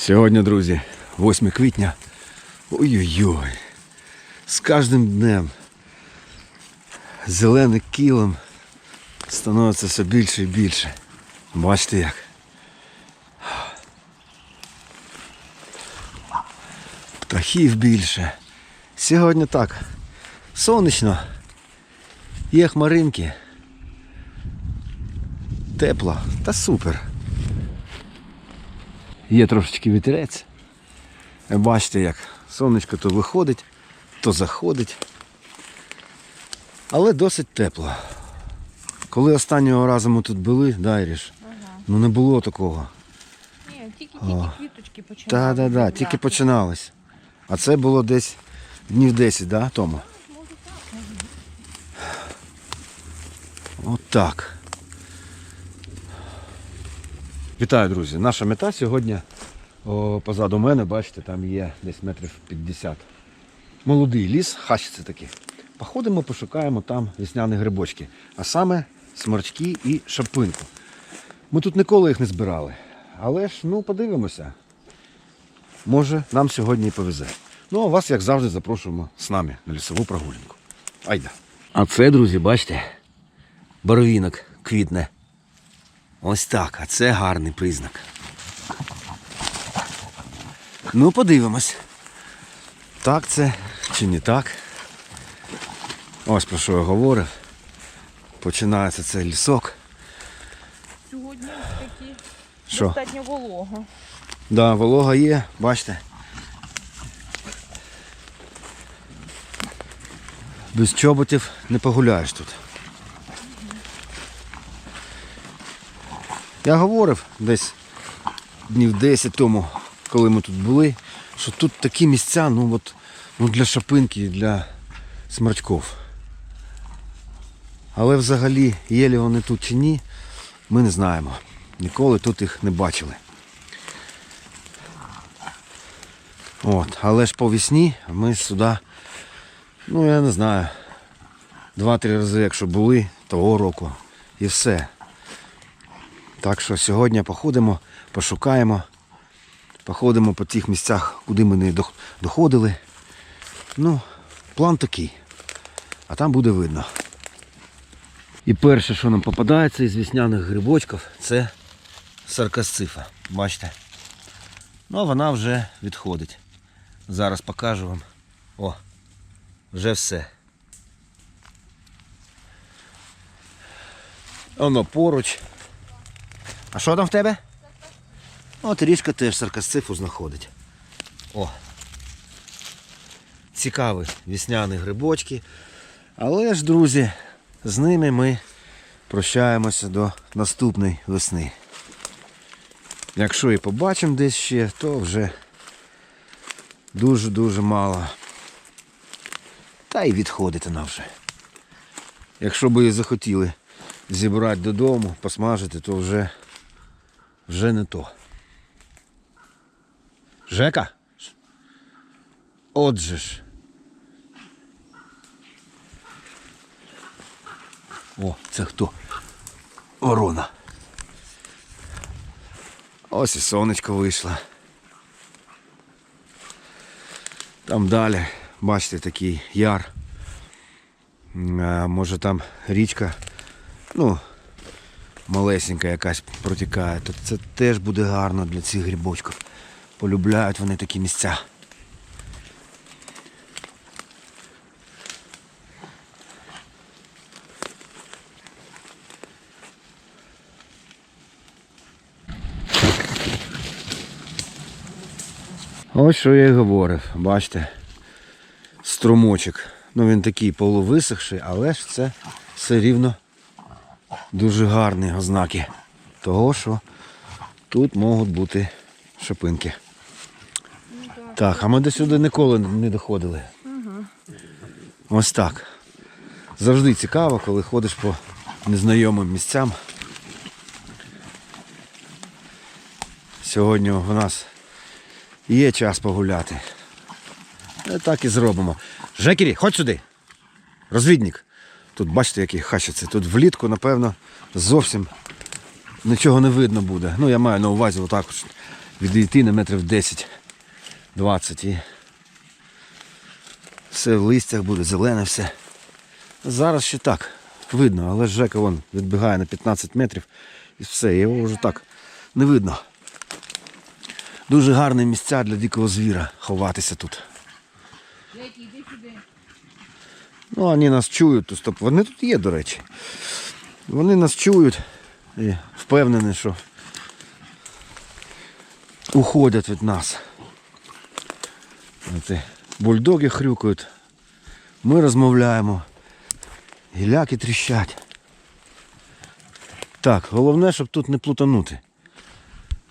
Сьогодні, друзі, 8 квітня. Ой-ой-ой. З кожним днем зелений кілом становиться все більше і більше. Бачите як. Птахів більше. Сьогодні так. Сонячно. Є хмаринки. Тепло та супер. Є трошечки вітерець. Бачите, як сонечко то виходить, то заходить. Але досить тепло. Коли останнього разу ми тут були, Дайріш, ну не було такого. Ні, тільки-тільки квіточки починали. Так, так, так, тільки починалось. А це було десь днів 10, да, тому? От так. Вітаю, друзі. Наша мета сьогодні о, позаду мене, бачите, там є десь метрів 50. Молодий ліс, хащиці такі. Походимо, пошукаємо там весняні грибочки. А саме сморчки і шапинку. Ми тут ніколи їх не збирали. Але ж, ну, подивимося. Може, нам сьогодні і повезе. Ну, а вас, як завжди, запрошуємо з нами на лісову прогулянку. Айда. А це, друзі, бачите, боровінок квітне. Ось так, а це гарний признак. Ну, подивимось. Так це чи не так. Ось про що я говорив. Починається цей лісок. Сьогодні такі Що? достатньо волого. Да, волога є, бачите. Без чоботів не погуляєш тут. Я говорив десь днів 10 тому, коли ми тут були, що тут такі місця, ну от, ну для шапинки, для смарчков. Але взагалі, є ли вони тут чи ні, ми не знаємо. Ніколи тут їх не бачили. От, але ж по весні ми сюди, ну я не знаю, два-три рази, якщо були, того року. І все. Так що сьогодні походимо, пошукаємо, походимо по тих місцях, куди ми не доходили. Ну, план такий. А там буде видно. І перше, що нам попадається із весняних грибочків, це саркасцифа. Бачите? Ну, вона вже відходить. Зараз покажу вам. О, вже все. Воно поруч. А що там в тебе? От ріжка теж саркасцифу знаходить. О. Цікаві весняні грибочки. Але ж, друзі, з ними ми прощаємося до наступної весни. Якщо і побачимо десь ще, то вже дуже-дуже мало. Та й відходить вона вже. Якщо би і захотіли зібрати додому, посмажити, то вже, вже не то. Жека? Отже ж. О, це хто? Ворона. Ось і сонечко вийшло. Там далі, бачите, такий яр. А, Може там річка, ну, малесенька якась протікає. То це теж буде гарно для цих грибочків. Полюбляють вони такі місця. Ось що я й говорив, бачите, струмочок. Ну він такий полувисохший, але ж це все рівно дуже гарні ознаки того, що тут можуть бути шипинки. Так, а ми до сюди ніколи не доходили. Ось так. Завжди цікаво, коли ходиш по незнайомим місцям. Сьогодні у нас Є час погуляти. Е, Так і зробимо. Жекері, ходь сюди. Розвідник. Тут бачите, які хащаться. Тут влітку, напевно, зовсім нічого не видно буде. Ну, я маю на увазі отак. відійти на метрів 10-20 і все в листях буде, зелене все. Зараз ще так, видно, але Жека вон відбігає на 15 метрів і все, його вже так не видно. Дуже гарне місця для дикого звіра ховатися тут. Леті, йди сюди. Ну, вони нас чують, то стоп. Вони тут є, до речі. Вони нас чують і впевнені, що уходять від нас. Оце бульдоги хрюкають. Ми розмовляємо. Гіляки тріщать. Так, головне, щоб тут не плутанути.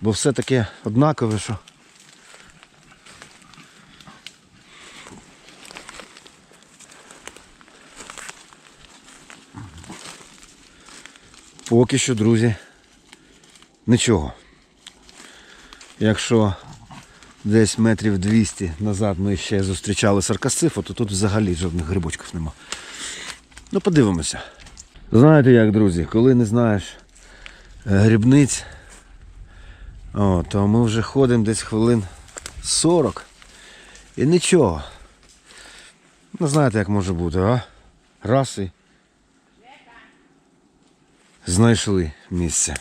Бо все таке однакове, що. Поки що, друзі, нічого. Якщо десь метрів 200 назад ми ще зустрічали саркасцифу, то тут взагалі жодних грибочків нема. Ну, подивимося. Знаєте як, друзі, коли не знаєш е, грибниць, о, то ми вже ходимо десь хвилин 40 і нічого. Ну, знаєте, як може бути, а? Раз і знайшли місце.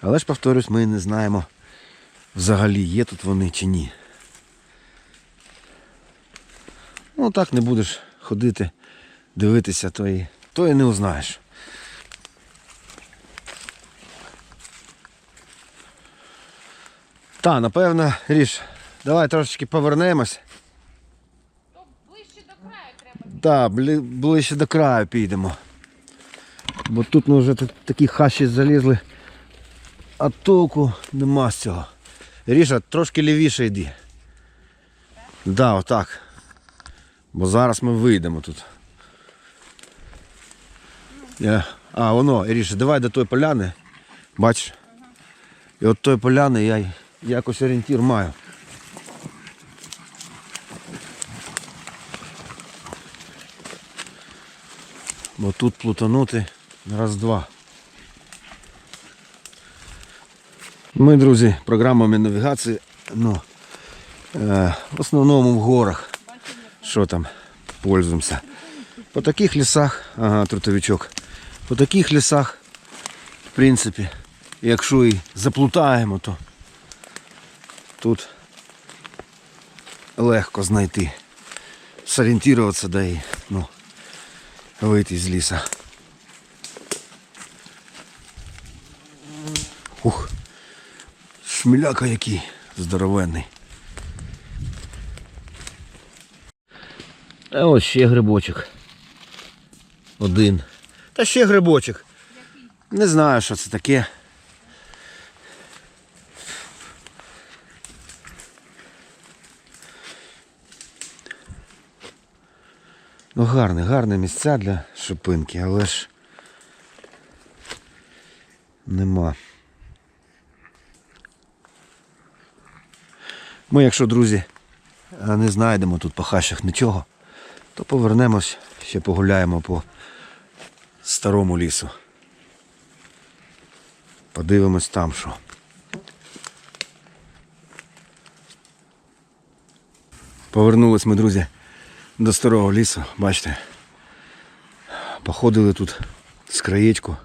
Але ж повторюсь, ми не знаємо взагалі, є тут вони чи ні. Ну так не будеш ходити, дивитися, то і, то і не узнаєш. Та, напевно, Ріш, давай трошечки повернемось. То ближче до краю треба. Так, ближче до краю підемо. Бо тут ми вже такі хащі залізли, а толку нема з цього. Ріша, трошки лівіше йди. Да, отак. Бо зараз ми вийдемо тут. А, воно, Ріша, давай до тої поляни. Бачиш? І от тої поляни я якось орієнтір маю. Бо тут плутанути раз-два. Ми, друзі, програмами навігації, ну, е, в основному в горах. Що там, пользуємося. По таких лісах, ага, трутовичок, по таких лісах, в принципі, якщо і заплутаємо, то тут легко знайти. Сорієнтуватися, да і, ну, вийти з ліса. Шміляка який здоровенний. А ось ще грибочок. Один. Та ще грибочок. Не знаю, що це таке. Ну гарне, гарне місця для шипинки, але ж нема. Ми, якщо, друзі, е, не знайдемо тут по хащах нічого, то повернемось, ще погуляємо по старому лісу. Подивимось там що. Повернулись ми, друзі, до старого лісу, бачите. Походили тут з краєчку.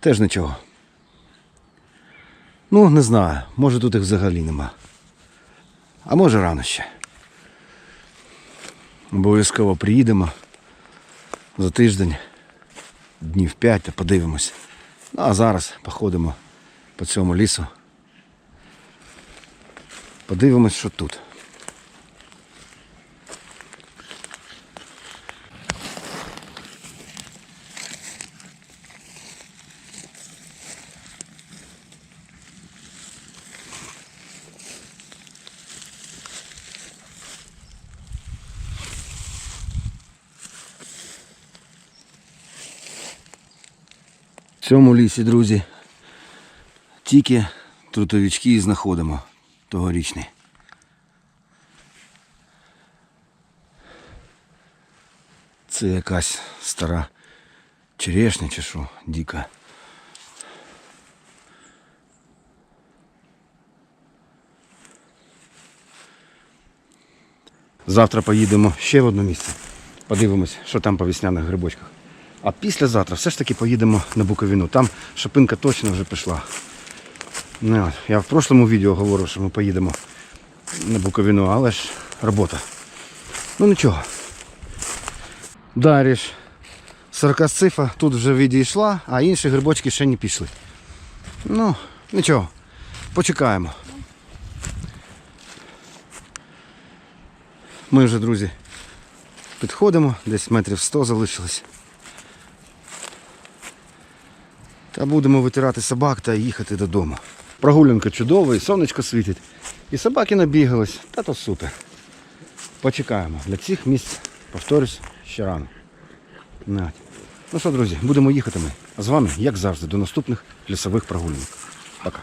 Теж нічого. Ну, не знаю, може тут їх взагалі нема. А може рано ще. Обов'язково приїдемо за тиждень, днів 5 та подивимось. Ну, а зараз походимо по цьому лісу. Подивимось, що тут. В цьому лісі, друзі, тільки трутовички і знаходимо тогорічні. Це якась стара черешня чи що, діка. Завтра поїдемо ще в одне місце. Подивимось, що там по весняних грибочках. А післязавтра все ж таки поїдемо на Буковину. Там шипинка точно вже пішла. Ну, я в прошлому відео говорив, що ми поїдемо на Буковину, але ж робота. Ну нічого. Далі ж саркасцифа тут вже відійшла, а інші грибочки ще не пішли. Ну, нічого, почекаємо. Ми вже, друзі, підходимо, десь метрів 100 залишилось. Та будемо витирати собак та їхати додому. Прогулянка чудова, і сонечко світить. І собаки набігались, та то супер. Почекаємо. Для цих місць, повторюсь, ще рано. Ну. Ну що, друзі, будемо їхати ми. А з вами, як завжди, до наступних лісових прогулянок. Пока.